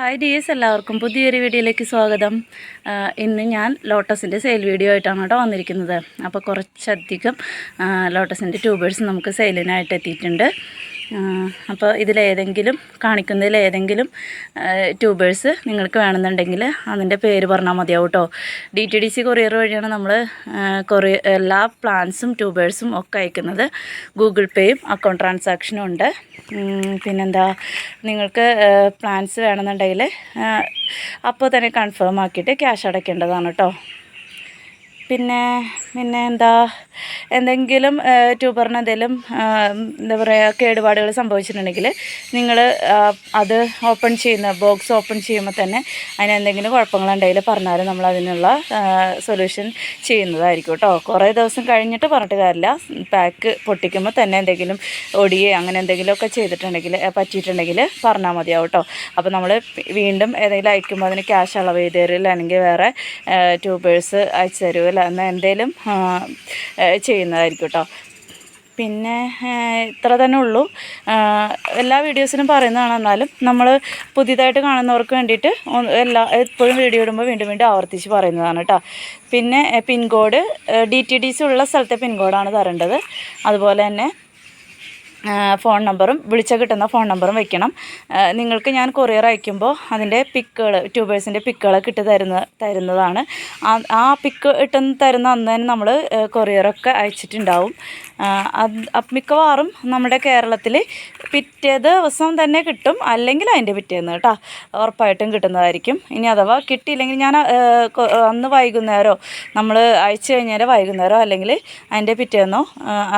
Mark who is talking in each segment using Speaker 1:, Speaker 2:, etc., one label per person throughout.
Speaker 1: Hi dears എല്ലാവർക്കും പുതിയൊരു വീഡിയോയിലേക്ക് സ്വാഗതം. ഇന്ന് ഞാൻ ലോട്ടസിന്റെ സെയിൽ വീഡിയോ ആയിട്ടാണ് കേട്ടോ വന്നിരിക്കുന്നത്. അപ്പോൾ കുറച്ചധികം ലോട്ടസിന്റെ ട്യൂബേഴ്സ് നമുക്ക് സെയിലിനായിട്ട് എത്തിയിട്ടുണ്ട്. അപ്പോൾ ഇതിലേതെങ്കിലും കാണിക്കുന്നതിലേതെങ്കിലും ട്യൂബേഴ്സ് നിങ്ങൾക്ക് വേണമെന്നുണ്ടെങ്കിൽ അതിന്റെ പേര് പറഞ്ഞാൽ മതിയാവും കേട്ടോ D T D C courier വഴിയാണ് നമ്മൾ കൊറിയ എല്ലാ പ്ലാൻസും ട്യൂബേഴ്സും ഒക്കെ അയക്കുന്നത്. ഗൂഗിൾ പേയും അക്കൗണ്ട് ട്രാൻസാക്ഷനും ഉണ്ട്. പിന്നെന്താ നിങ്ങൾക്ക് പ്ലാൻസ് വേണമെന്നുണ്ടെങ്കിൽ അപ്പോൾ തന്നെ കൺഫേം ആക്കിയിട്ട് ക്യാഷ് അടയ്ക്കേണ്ടതാണ് കേട്ടോ. പിന്നെ പിന്നെ എന്താ എന്തെങ്കിലും ട്യൂബറിന് എന്തെങ്കിലും എന്താ പറയുക കേടുപാടുകൾ സംഭവിച്ചിട്ടുണ്ടെങ്കിൽ നിങ്ങൾ അത് ഓപ്പൺ ചെയ്യുന്ന ബോക്സ് ഓപ്പൺ ചെയ്യുമ്പോൾ തന്നെ അതിന് എന്തെങ്കിലും കുഴപ്പങ്ങളുണ്ടെങ്കിൽ പറഞ്ഞാൽ നമ്മൾ അതിനുള്ള സൊല്യൂഷൻ ചെയ്യുന്നതായിരിക്കും കേട്ടോ. കുറേ ദിവസം കഴിഞ്ഞിട്ട് പറഞ്ഞിട്ട് കാര്യമില്ല. പാക്ക് പൊട്ടിക്കുമ്പോൾ തന്നെ എന്തെങ്കിലും ഒടിയെ അങ്ങനെ എന്തെങ്കിലുമൊക്കെ ചെയ്തിട്ടുണ്ടെങ്കിൽ പറ്റിയിട്ടുണ്ടെങ്കിൽ പറഞ്ഞാൽ മതിയാവും കേട്ടോ. അപ്പോൾ നമ്മൾ വീണ്ടും ഏതെങ്കിലും അയക്കുമ്പോൾ അതിന് ക്യാഷ് അളവ് ചെയ്ത് തരില്ല അല്ലെങ്കിൽ വേറെ ട്യൂബേഴ്സ് അയച്ചു തരുമല്ല എന്നാൽ എന്തെങ്കിലും ചെയ്യുന്നതായിരിക്കും കേട്ടോ. പിന്നെ ഇത്ര തന്നെ ഉള്ളൂ. എല്ലാ വീഡിയോസിനും പറയുന്നതാണ് എന്നാലും നമ്മൾ പുതിയതായിട്ട് കാണുന്നവർക്ക് വേണ്ടിയിട്ട് എല്ലാ എപ്പോഴും വീഡിയോ ഇടുമ്പോൾ വീണ്ടും വീണ്ടും ആവർത്തിച്ച് പറയുന്നതാണ് കേട്ടോ. പിന്നെ pincode D T D C ഉള്ള സ്ഥലത്തെ പിൻകോഡാണ് തരേണ്ടത്. അതുപോലെ തന്നെ ഫോൺ നമ്പറും വിളിച്ചാൽ കിട്ടുന്ന ഫോൺ നമ്പറും വെക്കണം. നിങ്ങൾക്ക് ഞാൻ കൊറിയർ അയക്കുമ്പോൾ അതിന്റെ പിക്കുകൾ ട്യൂബേഴ്സിന്റെ പിക്കുകളൊക്കെ ഇട്ട് തരുന്ന തരുന്നതാണ്. ആ പിക്ക് ഇട്ട് തരുന്ന അന്ന് തന്നെ നമ്മൾ കൊറിയറൊക്കെ അയച്ചിട്ടുണ്ടാവും. അത് മിക്കവാറും നമ്മുടെ കേരളത്തിൽ പിറ്റേ ദിവസം തന്നെ കിട്ടും. അല്ലെങ്കിൽ അതിന്റെ പിറ്റേന്ന് കേട്ടോ ഉറപ്പായിട്ടും കിട്ടുന്നതായിരിക്കും. ഇനി അഥവാ കിട്ടിയില്ലെങ്കിൽ ഞാൻ അന്ന് വൈകുന്നേരോ നമ്മൾ അയച്ചു കഴിഞ്ഞാൽ വൈകുന്നേരോ അല്ലെങ്കിൽ അതിന്റെ പിറ്റേന്നോ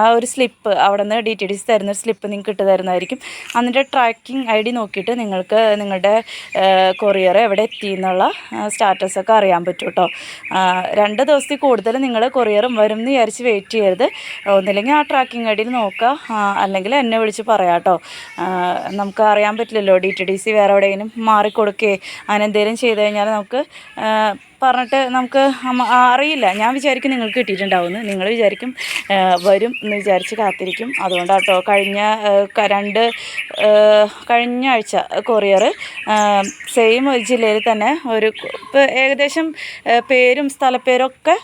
Speaker 1: ആ ഒരു സ്ലിപ്പ് അവിടെ നിന്ന് ഡി ടി ഡി സി തരുന്ന സ്ലിപ്പ് നിങ്ങൾക്ക് ഇട്ട് തരുന്നതായിരിക്കും അതിന്റെ ട്രാക്കിംഗ് ഐ ഡി നോക്കിയിട്ട് നിങ്ങൾക്ക് നിങ്ങളുടെ കൊറിയർ എവിടെ എത്തി എന്നുള്ള സ്റ്റാറ്റസൊക്കെ അറിയാൻ പറ്റും കേട്ടോ രണ്ട് ദിവസത്തിൽ കൂടുതൽ നിങ്ങൾ കൊറിയറും വരും എന്ന് വിചാരിച്ച് വെയിറ്റ് ചെയ്യരുത്. ഒന്നില്ലെങ്കിൽ ആ ട്രാക്കിംഗ് ഐ ഡിയിൽ നോക്കുക അല്ലെങ്കിൽ എന്നെ വിളിച്ച് പറയാം കേട്ടോ നമുക്ക് അറിയാൻ പറ്റില്ലല്ലോ. ഡി ടി ഡി സി വേറെ എവിടെയെങ്കിലും മാറിക്കൊടുക്കുകയോ അങ്ങനെ എന്തെങ്കിലും ചെയ്ത് കഴിഞ്ഞാൽ നമുക്ക് പറഞ്ഞിട്ട് നമുക്ക് അറിയില്ല. ഞാൻ വിചാരിക്കും നിങ്ങൾക്ക് കിട്ടിയിട്ടുണ്ടാവുമെന്ന്. നിങ്ങൾ വിചാരിക്കും വരും എന്ന് വിചാരിച്ച് കാത്തിരിക്കും. അതുകൊണ്ടാട്ടോ കഴിഞ്ഞ രണ്ട് കഴിഞ്ഞ ആഴ്ച കൊറിയർ സെയിം ജില്ലയിൽ തന്നെ ഒരു ഏകദേശം പേരും സ്ഥലപ്പേരൊക്കെ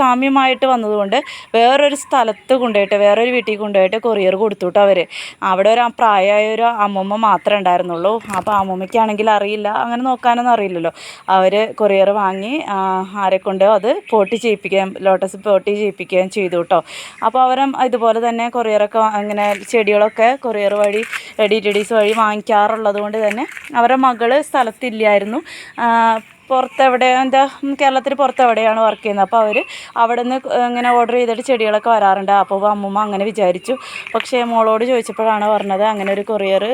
Speaker 1: സാമ്യമായിട്ട് വന്നതുകൊണ്ട് വേറൊരു സ്ഥലത്ത് കൊണ്ടുപോയിട്ട് വേറൊരു വീട്ടിൽ കൊണ്ടുപോയിട്ട് കൊറിയർ കൊടുത്തു കേട്ടോ അവർ അവിടെ ഒരു പ്രായമായ ഒരു അമ്മമ്മ മാത്രമേ ഉണ്ടായിരുന്നുള്ളൂ. അപ്പോൾ അമ്മമ്മയ്ക്കാണെങ്കിൽ അറിയില്ല. അങ്ങനെ നോക്കാനൊന്നും അറിയില്ലല്ലോ. അവർ കൊറിയർ വാങ്ങി ആ, ആരെ കൊണ്ടോ അത് പോട്ടി ചെയ്യിപ്പിക്കുകയും ലോട്ടസ് പോട്ടി ചെയ്യിപ്പിക്കുകയും ചെയ്തു കേട്ടോ. അപ്പോൾ അവരും ഇതുപോലെ തന്നെ കൊറിയറൊക്കെ അങ്ങനെ ചെടികളൊക്കെ കൊറിയർ വഴി ഡി ടി വഴി വാങ്ങിക്കാറുള്ളത് കൊണ്ട് തന്നെ അവരുടെ മകൾ സ്ഥലത്തില്ലായിരുന്നു. പുറത്തെവിടെ എന്താ കേരളത്തിൽ പുറത്തെവിടെയാണ് വർക്ക് ചെയ്യുന്നത്? അപ്പോൾ അവർ അവിടെ നിന്ന് ഇങ്ങനെ ഓർഡർ ചെയ്തിട്ട് ചെടികളൊക്കെ വരാറുണ്ട്. അപ്പോൾ അമ്മൂമ്മ അങ്ങനെ വിചാരിച്ചു. പക്ഷേ മോളോട് ചോദിച്ചപ്പോഴാണ് പറഞ്ഞത് അങ്ങനെ ഒരു കൊറിയർ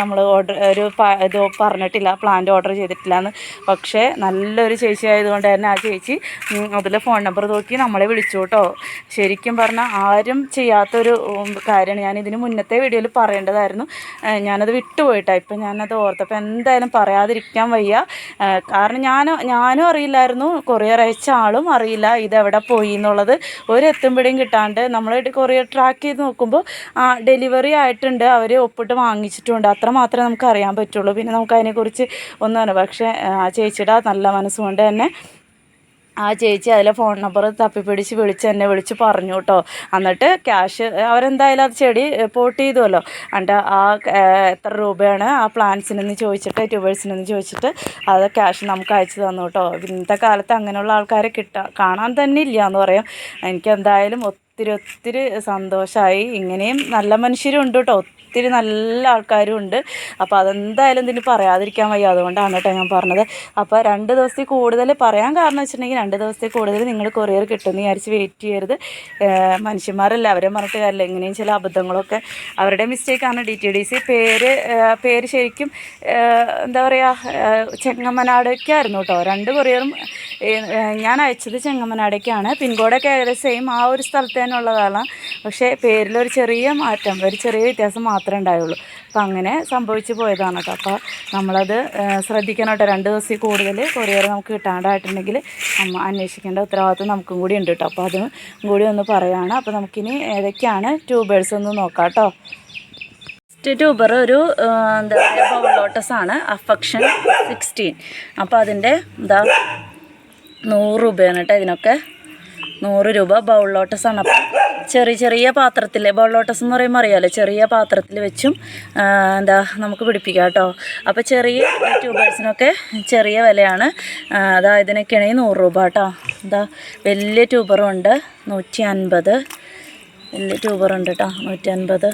Speaker 1: നമ്മൾ ഓർഡർ ഒരു ഇത് പറഞ്ഞിട്ടില്ല പ്ലാന്റ് ഓർഡർ ചെയ്തിട്ടില്ല എന്ന് പക്ഷേ നല്ലൊരു ചേച്ചി ആയതുകൊണ്ട് തന്നെ ആ ചേച്ചി അതിൽ ഫോൺ നമ്പർ നോക്കി നമ്മളെ വിളിച്ചു കേട്ടോ. ശരിക്കും പറഞ്ഞാൽ ആരും ചെയ്യാത്തൊരു കാര്യമാണ്. ഞാൻ ഇതിന് മുന്നത്തെ വീഡിയോയിൽ പറയേണ്ടതായിരുന്നു. ഞാനത് വിട്ടുപോയിട്ടാണ് ഇപ്പം ഞാനത് ഓർത്തപ്പോൾ എന്തായാലും പറയാതിരിക്കാൻ വയ്യ. കാരണം ഞാൻ ഞാനും അറിയില്ലായിരുന്നു. കൊറിയർ അയച്ച ആളും അറിയില്ല ഇതെവിടെ പോയി എന്നുള്ളത്. ഒരു എത്തുമ്പോഴേയും കിട്ടാണ്ട് നമ്മൾ കൊറിയർ ട്രാക്ക് ചെയ്ത് നോക്കുമ്പോൾ ഡെലിവറി ആയിട്ടുണ്ട്. അവർ ഒപ്പിട്ട് വാങ്ങിച്ചിട്ടുണ്ട്. അത്ര മാത്രമേ നമുക്ക് അറിയാൻ പറ്റുള്ളൂ. പിന്നെ നമുക്ക് അതിനെക്കുറിച്ച് ഒന്നും പക്ഷേ ആ ചേച്ചിയുടെ നല്ല മനസ്സുകൊണ്ട് തന്നെ ആ ചേച്ചി അതിലെ ഫോൺ നമ്പർ തപ്പിപ്പിടിച്ച് വിളിച്ച് എന്നെ വിളിച്ച് പറഞ്ഞു കേട്ടോ എന്നിട്ട് ക്യാഷ് അവരെന്തായാലും അത് ചെടി പോട്ട് ചെയ്തുവല്ലോ. എന്നിട്ട് ആ എത്ര രൂപയാണ് ആ പ്ലാൻസിനെന്ന് ചോദിച്ചിട്ട് ട്യൂബേഴ്സിനെന്ന് ചോദിച്ചിട്ട് അത് ക്യാഷ് നമുക്ക് അയച്ചു തന്നു കേട്ടോ ഇന്നത്തെ കാലത്ത് അങ്ങനെയുള്ള ആൾക്കാരെ കിട്ടാൻ കാണാൻ തന്നെ ഇല്ല എന്ന് പറയാം. എനിക്ക് എന്തായാലും ഒത്തിരി ഒത്തിരി സന്തോഷമായി ഇങ്ങനെയും നല്ല മനുഷ്യരും ഉണ്ട് കേട്ടോ ഒത്തിരി നല്ല ആൾക്കാരും ഉണ്ട്. അപ്പോൾ അതെന്തായാലും ഇതിന് പറയാതിരിക്കാൻ വയ്യ. അതുകൊണ്ടാണ് കേട്ടോ ഞാൻ പറഞ്ഞത്. അപ്പോൾ രണ്ട് ദിവസത്തിൽ കൂടുതൽ പറയാൻ കാരണം വെച്ചിട്ടുണ്ടെങ്കിൽ രണ്ട് ദിവസത്തിൽ കൂടുതൽ നിങ്ങൾ കൊറിയർ കിട്ടുമെന്ന് വിചാരിച്ച് വെയിറ്റ് ചെയ്യരുത്. മനുഷ്യന്മാരല്ല? അവരെ പറഞ്ഞിട്ട് കാര്യമില്ല. ചില അബദ്ധങ്ങളൊക്കെ അവരുടെ മിസ്റ്റേക്കാണ് ഡി ടി ഡി സി പേര് പേര് ശരിക്കും എന്താ പറയുക ചെങ്ങമ്മനാടേക്കായിരുന്നു കേട്ടോ രണ്ട് കൊറിയറും ഞാൻ അയച്ചത് ചെങ്ങമ്മനാടേക്കാണ്. പിൻകോഡൊക്കെ ഏകദേശം സെയിം ആ ഒരു സ്ഥലത്ത് തന്നെ ഉള്ളതാണ്. പക്ഷേ പേരിലൊരു ചെറിയ മാറ്റം ഒരു ചെറിയ വ്യത്യാസം മാത്രമേ ഉണ്ടായുള്ളൂ. അപ്പം അങ്ങനെ സംഭവിച്ചു പോയതാണ് കേട്ടോ. അപ്പോൾ നമ്മളത് ശ്രദ്ധിക്കണം കേട്ടോ. രണ്ട് ദിവസത്തിൽ കൂടുതൽ കൊറിയർ നമുക്ക് കിട്ടാണ്ടായിട്ടുണ്ടെങ്കിൽ നമ്മൾ അന്വേഷിക്കേണ്ട ഉത്തരവാദിത്വം നമുക്കും കൂടി ഉണ്ട് കേട്ടോ. അപ്പോൾ അതും കൂടി ഒന്ന് പറയുകയാണ് അപ്പോൾ നമുക്കിനി ഏതൊക്കെയാണ് ട്യൂബേഴ്സ് ഒന്ന് നോക്കാം കേട്ടോ. ഫസ്റ്റ് ട്യൂബർ ഒരു എന്താ പറയുക ബൗൾ ലോട്ടസ് ആണ്. Affection sixteen. അപ്പോൾ അതിന്റെ എന്താ നൂറ് രൂപയാണ് കേട്ടോ ഇതിനൊക്കെ. നൂറ് രൂപ ബൗൾ ലോട്ടസ് ആണ്. അപ്പം ചെറിയ ചെറിയ പാത്രത്തിൽ ബോളോട്ടസ് എന്ന് പറയുമ്പോൾ അറിയാമല്ലോ ചെറിയ പാത്രത്തിൽ വെച്ചും എന്താ നമുക്ക് പിടിപ്പിക്കാം കേട്ടോ. അപ്പോൾ ചെറിയ ട്യൂബേഴ്സിനൊക്കെ ചെറിയ വിലയാണ്. അതാ ഇതിനൊക്കെയാണെങ്കിൽ നൂറ് രൂപ കേട്ടോ. എന്താ വലിയ ട്യൂബറും ഉണ്ട് നൂറ്റി അൻപത് വലിയ ട്യൂബറുണ്ട് കേട്ടോ നൂറ്റി അൻപത്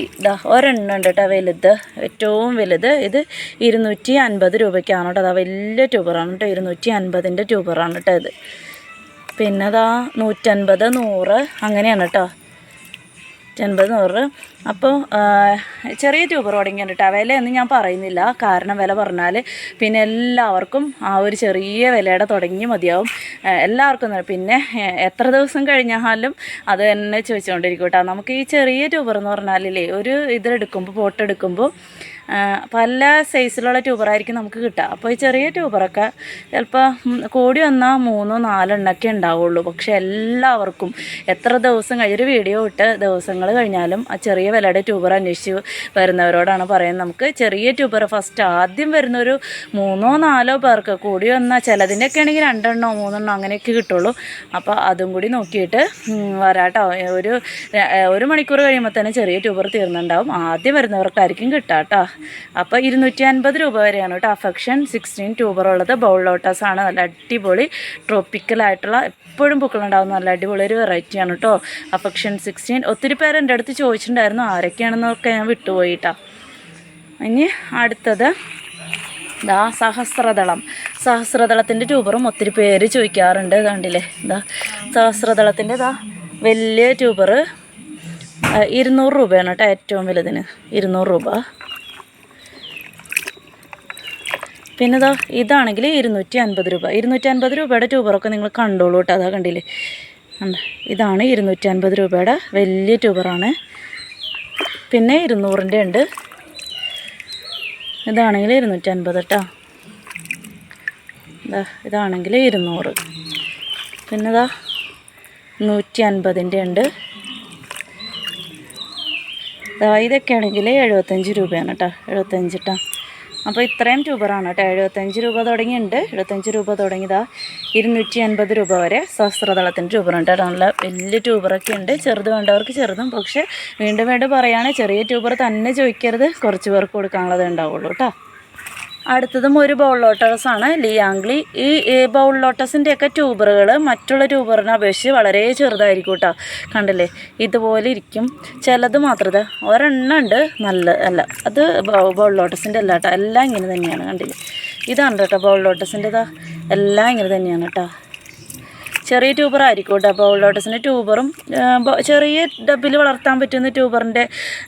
Speaker 1: ഇതാ ഒരെണ്ണം ഉണ്ട് കേട്ടോ വലുത്. ഏറ്റവും വലുത് ഇത് ഇരുന്നൂറ്റി അൻപത് രൂപയ്ക്കാണ് കേട്ടോ. അതാ വലിയ ട്യൂബറാണ് കേട്ടോ ഇരുന്നൂറ്റി അൻപതിന്റെ ട്യൂബറാണ് കേട്ടോ ഇത്. പിന്നെ അതാ നൂറ്റൻപത് നൂറ് അങ്ങനെയാണ് കേട്ടോ നൂറ്റൻപത് നൂറ്. അപ്പോൾ ചെറിയ ട്യൂബ് തുടങ്ങിയാണ് കേട്ടോ വിലയൊന്നും ഞാൻ പറയുന്നില്ല. കാരണം വില പറഞ്ഞാൽ പിന്നെ എല്ലാവർക്കും ആ ഒരു ചെറിയ വിലയുടെ തുടങ്ങി മതിയാവും. എല്ലാവർക്കും പിന്നെ എത്ര ദിവസം കഴിഞ്ഞാലും അത് തന്നെ ചോദിച്ചുകൊണ്ടിരിക്കും കേട്ടോ നമുക്ക് ഈ ചെറിയ ട്യൂബർ എന്ന് പറഞ്ഞാലില്ലേ ഒരു ഇതിലെടുക്കുമ്പോൾ ഫോട്ടോ എടുക്കുമ്പോൾ പല സൈസിലുള്ള ട്യൂബറായിരിക്കും നമുക്ക് കിട്ടുക. അപ്പോൾ ഈ ചെറിയ ട്യൂബറൊക്കെ ചിലപ്പോൾ കൂടി വന്നാൽ മൂന്നോ നാലെണ്ണൊക്കെ ഉണ്ടാവുള്ളൂ. പക്ഷേ എല്ലാവർക്കും എത്ര ദിവസം കഴിഞ്ഞൊരു വീഡിയോ ഇട്ട് ദിവസങ്ങൾ കഴിഞ്ഞാലും ആ ചെറിയ വിലയുടെ ട്യൂബർ അന്വേഷിച്ച് വരുന്നവരോടാണ് പറയുന്നത്. നമുക്ക് ചെറിയ ട്യൂബർ ഫസ്റ്റ് ആദ്യം വരുന്നൊരു മൂന്നോ നാലോ പേർക്ക് കൂടി വന്നാൽ ചിലതിന്റെയൊക്കെ ആണെങ്കിൽ രണ്ടെണ്ണോ മൂന്നെണ്ണോ അങ്ങനെയൊക്കെ കിട്ടുള്ളൂ. അപ്പോൾ അതും കൂടി നോക്കിയിട്ട് വരാട്ടോ. ഒരു ഒരു മണിക്കൂർ കഴിയുമ്പോൾ തന്നെ ചെറിയ ട്യൂബർ തീർന്നുണ്ടാവും ആദ്യം വരുന്നവർക്കായിരിക്കും കിട്ടുക കേട്ടോ അപ്പോൾ ഇരുന്നൂറ്റി അൻപത് രൂപ വരെയാണ് കേട്ടോ അഫക്ഷൻ സിക്സ്റ്റീൻ ട്യൂബർ ഉള്ളത്. ബൗൾ ലോട്ടസ് ആണ്. നല്ല അടിപൊളി ട്രോപ്പിക്കലായിട്ടുള്ള എപ്പോഴും പൂക്കളുണ്ടാകുന്ന നല്ല അടിപൊളി ഒരു വെറൈറ്റിയാണ് കേട്ടോ അഫക്ഷൻ സിക്സ്റ്റീൻ ഒത്തിരി പേര് എന്റെ അടുത്ത് ചോദിച്ചിട്ടുണ്ടായിരുന്നു ആരൊക്കെയാണെന്നൊക്കെ ഞാൻ വിട്ടുപോയി കേട്ടോ ഇനി അടുത്തത് ദാ സഹസ്രദളം. സഹസ്രദളത്തിന്റെ ട്യൂബറും ഒത്തിരി പേര് ചോദിക്കാറുണ്ട് കണ്ടില്ലേ? ഇതാ സഹസ്രദളത്തിന്റെ ഇതാ വലിയ ട്യൂബർ ഇരുന്നൂറ് രൂപയാണ് കേട്ടോ ഏറ്റവും വലുതിന്. ഇരുന്നൂറ് രൂപ. പിന്നെ ഇതാ ഇതാണെങ്കിൽ ഇരുന്നൂറ്റി അൻപത് രൂപ. ഇരുന്നൂറ്റി അൻപത് രൂപയുടെ ട്യൂബറൊക്കെ നിങ്ങൾ കണ്ടോളൂ കേട്ടോ. അതാ കണ്ടില്ലേ? കണ്ട? ഇതാണ് ഇരുന്നൂറ്റി അൻപത് രൂപയുടെ വലിയ ട്യൂബറാണ്. പിന്നെ ഇരുന്നൂറിന്റെ ഉണ്ട്. ഇതാണെങ്കിൽ ഇരുന്നൂറ്റി അൻപത് കേട്ടോ. ഇതാ ഇതാണെങ്കിൽ ഇരുന്നൂറ്. പിന്നെ ഇതാ നൂറ്റി അൻപതിന്റെ ഉണ്ട്. ഇതൊക്കെ ആണെങ്കിൽ എഴുപത്തഞ്ച് രൂപയാണ് കേട്ടോ. എഴുപത്തഞ്ച് കേട്ടോ അപ്പോൾ ഇത്രയും ട്യൂബറാണ് കേട്ടോ. എഴുപത്തഞ്ച് രൂപ തുടങ്ങിയുണ്ട് എഴുപത്തഞ്ച് രൂപ തുടങ്ങിയതാ ഇരുന്നൂറ്റി അൻപത് രൂപ വരെ സഹസ്രതളത്തിന്റെ ട്യൂബറുണ്ട് കേട്ടോ. നല്ല വലിയ ട്യൂബറൊക്കെ ഉണ്ട്. ചെറുത് വേണ്ടവർക്ക് ചെറുതും. പക്ഷേ വീണ്ടും വീണ്ടും പറയുകയാണെങ്കിൽ ചെറിയ ട്യൂബർ തന്നെ ചോദിക്കരുത്. കുറച്ച് പേർക്ക് കൊടുക്കാനുള്ളത് ഉണ്ടാവുള്ളൂ കേട്ടോ. അടുത്തതും ഒരു ബൗൾ ലോട്ടസ് ആണ്. ലിയാംഗ്ലി ഈ ബൗൾ ലോട്ടസിന്റെ ഒക്കെ ട്യൂബറുകൾ മറ്റുള്ള ട്യൂബറിനെ അപേക്ഷിച്ച് വളരെ ചെറുതായിരിക്കും കേട്ടോ കണ്ടില്ലേ? ഇതുപോലെ ഇരിക്കും. ചിലത് മാത്രത ഒരെണ്ണം ഉണ്ട്. നല്ല അല്ല അത് ബൗൾ ലോട്ടസിന്റെ അല്ല കേട്ടോ എല്ലാം ഇങ്ങനെ തന്നെയാണ്. കണ്ടില്ലേ? ഇതാണ് കേട്ടോ ബൗൾ ലോട്ടസിന്റെതാ എല്ലാം ഇങ്ങനെ തന്നെയാണ് കേട്ടോ ചെറിയ ട്യൂബർ ആയിരിക്കും കേട്ടോ അപ്പോൾ ലോട്ടസിന്റെ ട്യൂബറും ചെറിയ ഡബിൽ വളർത്താൻ പറ്റുന്ന ട്യൂബറിന്റെ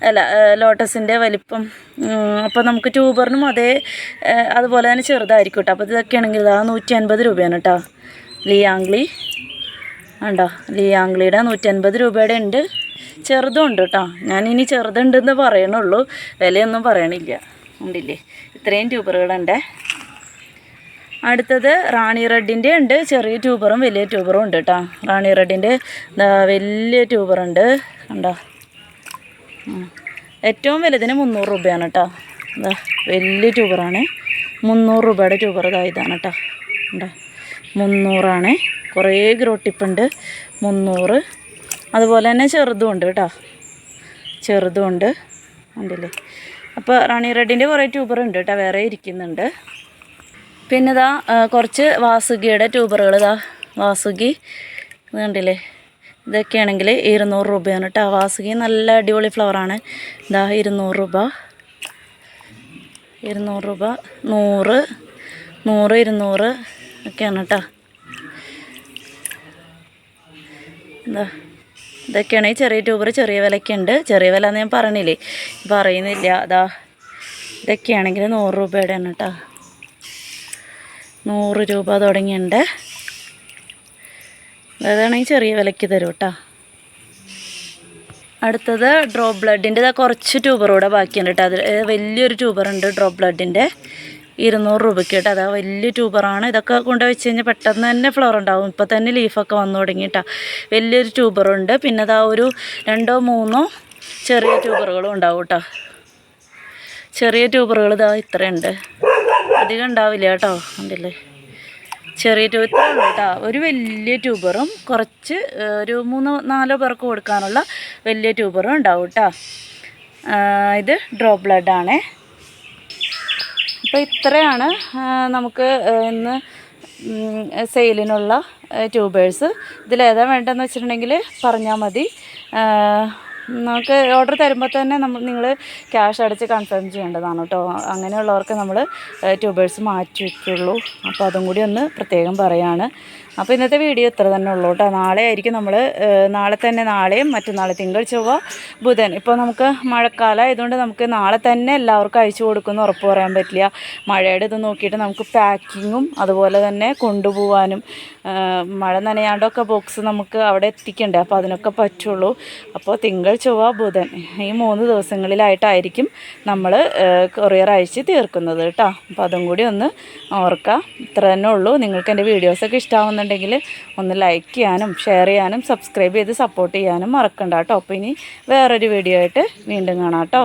Speaker 1: അല്ല ആ, ലോട്ടസിന്റെ വലിപ്പം അപ്പോൾ നമുക്ക് ട്യൂബറിനും അതേ അതുപോലെ തന്നെ ചെറുതായിരിക്കും കേട്ടോ അപ്പോൾ ഇതൊക്കെ ആണെങ്കിൽ ഇതാ നൂറ്റി അൻപത് രൂപയാണ് കേട്ടോ ലിയാംഗ്ലി ഉണ്ടോ ലിയാംഗ്ലിയുടെ നൂറ്റി അൻപത് രൂപയുടെ ഉണ്ട്. ചെറുതും ഉണ്ട് കേട്ടോ ഞാൻ ഇനി ചെറുതുണ്ടെന്ന് പറയണുള്ളൂ. വിലയൊന്നും പറയണില്ല. ഉണ്ടില്ലേ? ഇത്രയും ട്യൂബറുകളുണ്ടേ. അടുത്തത് റാണി റെഡിന്റെ ഉണ്ട്. ചെറിയ ട്യൂബറും വലിയ ട്യൂബറും ഉണ്ട് കേട്ടോ. റാണി റെഡിന്റെ വലിയ ട്യൂബറുണ്ട്. കണ്ടോ? ഏറ്റവും വലുതിന് മുന്നൂറ് രൂപയാണ് കേട്ടോ. എന്താ വലിയ ട്യൂബറാണ്. മുന്നൂറ് രൂപയുടെ ട്യൂബർ ഇതാ ഇതാണ് കേട്ടോ. ഉണ്ടോ മുന്നൂറാണ്. കുറേ ഗ്രോട്ടിപ്പുണ്ട് മുന്നൂറ്. അതുപോലെ തന്നെ ചെറുതും ഉണ്ട് കേട്ടോ. ചെറുതും ഉണ്ട്. ഉണ്ടല്ലേ അപ്പോൾ റാണി റെഡിന്റെ കുറേ ട്യൂബർ ഉണ്ട് കേട്ടോ. വേറെ ഇരിക്കുന്നുണ്ട്. പിന്നെ ഇതാ കുറച്ച് വാസുകിയുടെ ട്യൂബറുകൾ ഇതാ വാസുകി. ഇത് കണ്ടില്ലേ? ഇതൊക്കെയാണെങ്കിൽ ഇരുന്നൂറ് രൂപയാണ് കേട്ടോ വാസുകി നല്ല അടിപൊളി ഫ്ലവറാണ് ഇതാ ഇരുന്നൂറ് രൂപ. ഇരുന്നൂറ് രൂപ. നൂറ് നൂറ് ഇരുന്നൂറ് ഒക്കെയാണ് കേട്ടോ എന്താ ഇതൊക്കെയാണ് ഈ ചെറിയ ട്യൂബർ ചെറിയ വിലയ്ക്കുണ്ട് ചെറിയ വില എന്ന് ഞാൻ പറഞ്ഞില്ലേ? പറയുന്നില്ല. അതാ ഇതൊക്കെയാണെങ്കിൽ നൂറ് രൂപയുടെയാണ് കേട്ടോ നൂറ് രൂപ തുടങ്ങിയുണ്ട് അതാണെങ്കിൽ ചെറിയ വിലയ്ക്ക് തരും കേട്ടോ. അടുത്തത് ഡ്രോപ്പ് ബ്ലഡിന്റെ കുറച്ച് ട്യൂബർ കൂടെ ബാക്കിയുണ്ട് കേട്ടോ. അതിൽ വലിയൊരു ട്യൂബറുണ്ട് ഡ്രോപ്പ് ബ്ലഡിന്റെ ഇരുന്നൂറ് രൂപയ്ക്ക് കേട്ടോ. അതാ വലിയ ട്യൂബറാണ് ഇതൊക്കെ കൊണ്ട് വെച്ച് കഴിഞ്ഞാൽ പെട്ടെന്ന് തന്നെ ഫ്ലവർ ഉണ്ടാവും. ഇപ്പോൾ തന്നെ ലീഫൊക്കെ വന്നു തുടങ്ങി കേട്ടോ. വലിയൊരു ട്യൂബറുണ്ട് പിന്നെ അതാ ഒരു രണ്ടോ മൂന്നോ ചെറിയ ട്യൂബറുകളും ഉണ്ടാവും കേട്ടോ. ചെറിയ ട്യൂബറുകൾ ഇതാ ഇത്രയുണ്ട്. അധികം ഉണ്ടാവില്ല കേട്ടോ ഉണ്ടല്ലേ? ചെറിയ ട്യൂബ് കേട്ടോ. ഒരു വലിയ ട്യൂബറും കുറച്ച് ഒരു മൂന്നോ നാലോ പേർക്ക് കൊടുക്കാനുള്ള വലിയ ട്യൂബറും ഉണ്ടാവും കേട്ടോ. ഇത് ഡ്രോപ്പ് ബ്ലഡ് ആണ്. അപ്പോൾ ഇത്രയാണ് നമുക്ക് ഇന്ന് സെയിലിനുള്ള ട്യൂബേഴ്സ് ഇതിലേതാ വേണ്ടതെന്ന് വെച്ചിട്ടുണ്ടെങ്കിൽ പറഞ്ഞാൽ മതി. നമുക്ക് ഓർഡർ തരുമ്പോൾ തന്നെ നമ്മൾ നിങ്ങൾ ക്യാഷ് അടച്ച് കൺഫേം ചെയ്യേണ്ടതാണ് കേട്ടോ അങ്ങനെയുള്ളവർക്ക് നമ്മൾ ട്യൂബേഴ്സ് മാറ്റി വയ്ക്കുള്ളൂ അപ്പോൾ അതും കൂടി ഒന്ന് പ്രത്യേകം പറയാണ്. അപ്പോൾ ഇന്നത്തെ വീഡിയോ ഇത്ര തന്നെ ഉള്ളൂ കേട്ടോ നാളെ ആയിരിക്കും നമ്മൾ നാളെ തന്നെ നാളെയും മറ്റന്നാൾ തിങ്കൾ ചൊവ്വ ബുധൻ. ഇപ്പോൾ നമുക്ക് മഴക്കാലം ആയതുകൊണ്ട് നമുക്ക് നാളെ തന്നെ എല്ലാവർക്കും അയച്ചു കൊടുക്കുമെന്ന് ഉറപ്പ് പറയാൻ പറ്റില്ല. മഴയുടെ ഇത് നോക്കിയിട്ട് നമുക്ക് പാക്കിങ്ങും അതുപോലെ തന്നെ കൊണ്ടുപോകാനും മഴ നനയാണ്ടൊക്കെ ബോക്സ് നമുക്ക് അവിടെ എത്തിക്കണ്ടേ? അപ്പോൾ അതിനൊക്കെ പറ്റുള്ളൂ. അപ്പോൾ ചൊവ്വ ബുധൻ ഈ മൂന്ന് ദിവസങ്ങളിലായിട്ടായിരിക്കും നമ്മൾ കൊറിയർ അയച്ച് തീർക്കുന്നത് കേട്ടോ. അപ്പോൾ അതും കൂടി ഒന്ന് ഓർക്കുക ഇത്ര തന്നെ ഉള്ളൂ. നിങ്ങൾക്ക് എന്റെ വീഡിയോസൊക്കെ ഇഷ്ടമാവുന്നുണ്ടെങ്കിൽ ഒന്ന് ലൈക്ക് ചെയ്യാനും ഷെയർ ചെയ്യാനും സബ്സ്ക്രൈബ് ചെയ്ത് സപ്പോർട്ട് ചെയ്യാനും മറക്കണ്ട കേട്ടോ. അപ്പോൾ ഇനി വേറൊരു വീഡിയോ ആയിട്ട് വീണ്ടും കാണാം കേട്ടോ.